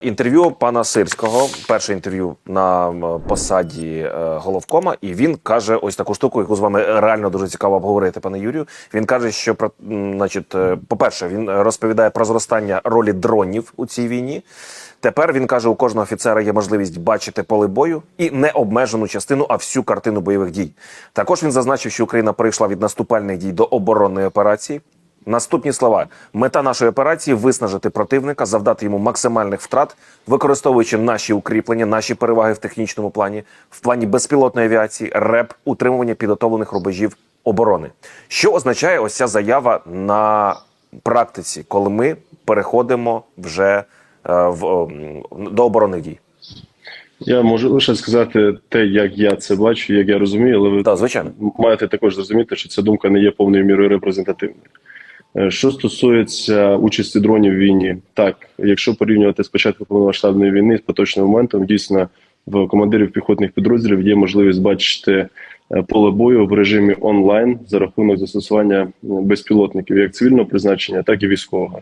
Інтерв'ю пана Сирського, перше інтерв'ю на посаді е, головкома, і він каже ось таку штуку, яку з вами реально дуже цікаво обговорити, пане Юрію. Він каже, що про значить, е, по-перше, він розповідає про зростання ролі дронів у цій війні. Тепер він каже, у кожного офіцера є можливість бачити поле бою і не обмежену частину, а всю картину бойових дій. Також він зазначив, що Україна перейшла від наступальних дій до оборонної операції. Наступні слова: мета нашої операції виснажити противника, завдати йому максимальних втрат, використовуючи наші укріплення, наші переваги в технічному плані, в плані безпілотної авіації, РЕП, утримування підготовлених рубежів оборони. Що означає ось ця заява на практиці, коли ми переходимо вже е, в, до оборонних дій? Я можу лише сказати те, як я це бачу, як я розумію, але ви Так, звичайно. маєте також зрозуміти, що ця думка не є повною мірою репрезентативною. Е, Що стосується участі дронів в війні, так якщо порівнювати з початку повномасштабної війни з поточним моментом, дійсно в командирів піхотних підрозділів є можливість бачити е, поле бою в режимі онлайн за рахунок застосування е, безпілотників як цивільного призначення, так і військового.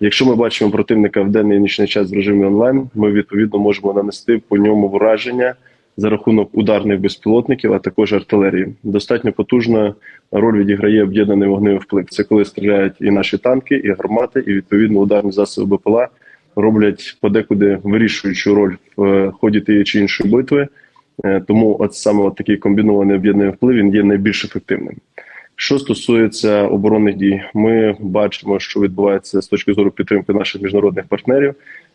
Якщо ми бачимо противника в денний і нічний час в режимі онлайн, ми відповідно можемо нанести по ньому враження за рахунок ударних безпілотників, а також артилерії. Достатньо потужна роль відіграє об'єднаний вогневий вплив. Це коли стріляють і наші танки, і гармати, і відповідно ударні засоби БПЛА роблять подекуди вирішуючу роль в е, ході тієї чи іншої битви. Е, Тому от саме от такий комбінований об'єднаний вплив він є найбільш ефективним. Що стосується оборонних дій, ми бачимо, що відбувається з точки зору підтримки наших міжнародних партнерів.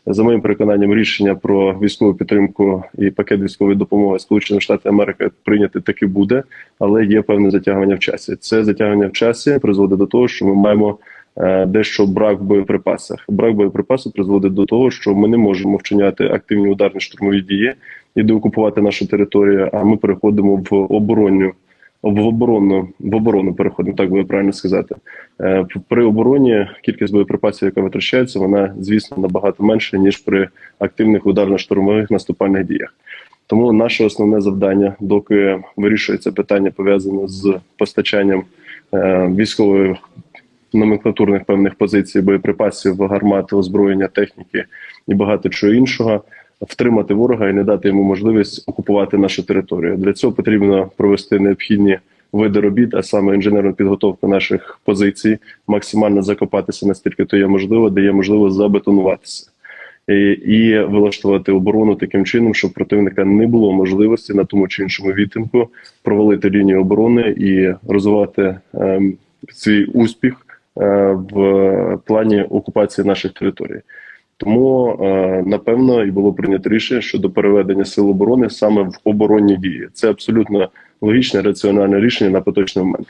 За моїм переконанням, рішення про військову підтримку і пакет військової допомоги Сполучених Штатів Америки прийняти таки буде, але є певне затягування в часі. Це затягування в часі призводить до того, що ми маємо е, дещо брак в боєприпасах. Брак боєприпасів призводить до того, що ми не можемо вчиняти активні ударні штурмові дії і деокупувати нашу територію. А ми переходимо в оборонню в оборону в оборону переходимо, так буде правильно сказати. Е, При обороні кількість боєприпасів, яка витрачається, вона звісно набагато менша ніж при активних ударно-штурмових наступальних діях. Тому наше основне завдання, доки вирішується питання пов'язане з постачанням е, військових номенклатурних певних позицій, боєприпасів, гармати, озброєння, техніки і багато чого іншого. Втримати ворога і не дати йому можливість окупувати нашу територію. Для цього потрібно провести необхідні види робіт, а саме інженерну підготовку наших позицій, максимально закопатися настільки то є можливо, де є можливо забетонуватися і, вилаштувати оборону таким чином, щоб противника не було можливості на тому чи іншому відтинку провалити лінію оборони і розвивати ем, свій успіх е, в плані окупації наших територій. Тому е, напевно і було прийнято рішення щодо переведення сил оборони саме в оборонні дії. Це абсолютно логічне, раціональне рішення на поточний момент.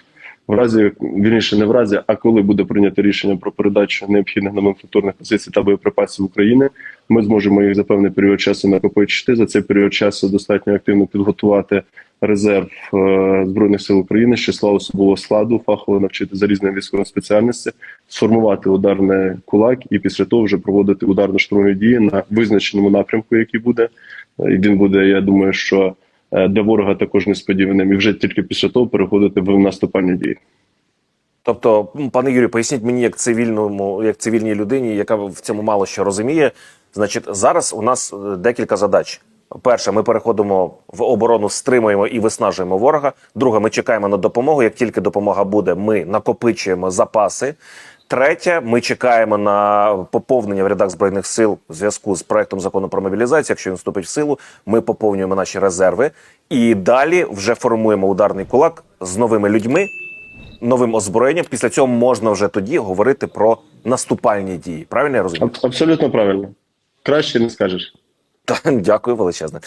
В разі вірніше, не в разі, а коли буде прийнято рішення про передачу необхідних номенклатурних позицій та боєприпасів України, ми зможемо їх за певний період часу накопичити. За цей період часу достатньо активно підготувати резерв е, збройних сил України з числа особового складу, фахово навчити за різними військовими спеціальності, сформувати ударний кулак і після того вже проводити ударно-штурмові дії на визначеному напрямку, який буде. Е, І він буде, я думаю, що для ворога також несподіваним, і вже тільки після того переходити в наступальні дії. Тобто, пане Юрію, поясніть мені, як цивільному, як цивільній людині, яка в цьому мало що розуміє. Значить, зараз у нас е, декілька задач. Перше, ми переходимо в оборону, стримуємо і виснажуємо ворога. Друге, ми чекаємо на допомогу. Як тільки допомога буде, ми накопичуємо запаси. Третє, ми чекаємо на поповнення в рядах збройних сил в зв'язку з проектом закону про мобілізацію. Якщо він вступить в силу, ми поповнюємо наші резерви і далі вже формуємо ударний кулак з новими людьми, новим озброєнням. Після цього можна вже тоді говорити про наступальні дії. Правильно я розумію? Абсолютно правильно. Краще не скажеш. Дякую величезне.